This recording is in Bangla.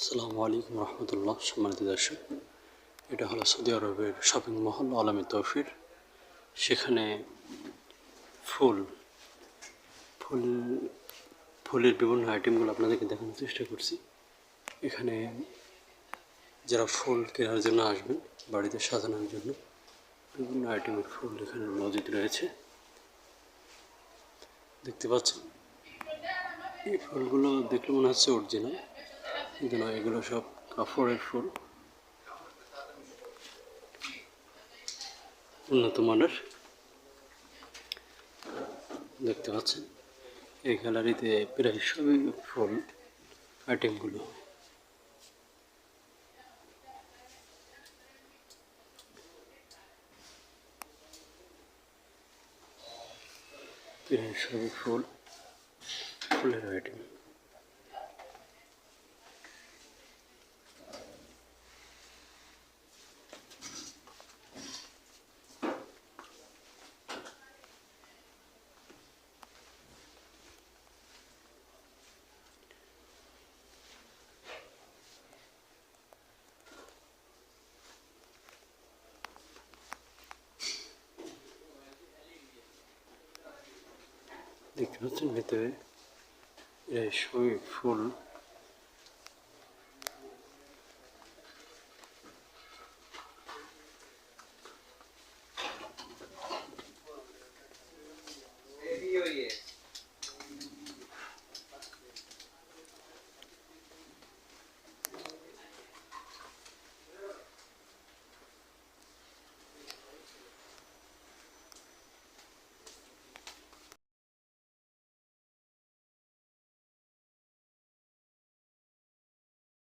আসসালামু আলাইকুম রহমতুল্লাহ, সম্মানিত দর্শক। এটা হলো সৌদি আরবের শপিং মহল, আলামী তৌফির সেখানে ফুল ফুল, ফুলের বিভিন্ন আইটেমগুলো আপনাদেরকে দেখানোর চেষ্টা করছি। এখানে যারা ফুল কেনার জন্য আসবেন, বাড়িতে সাজানোর জন্য, বিভিন্ন আইটেমের ফুল এখানে মজুদ রয়েছে। দেখতে পাচ্ছেন? এই ফুলগুলো দেখলে মনে হচ্ছে অরিজিনাল। নয় এগুলো সব কাপড়ের ফুল। উন্নত মানের। দেখতে পাচ্ছেন, এই গ্যালারিতে প্রায় সবই ফুল, আইটেমগুলো। প্রায় সবই ফুল, ফুলের আইটেম। দেখতে পাচ্ছেন ভেতরে সবই ফুল।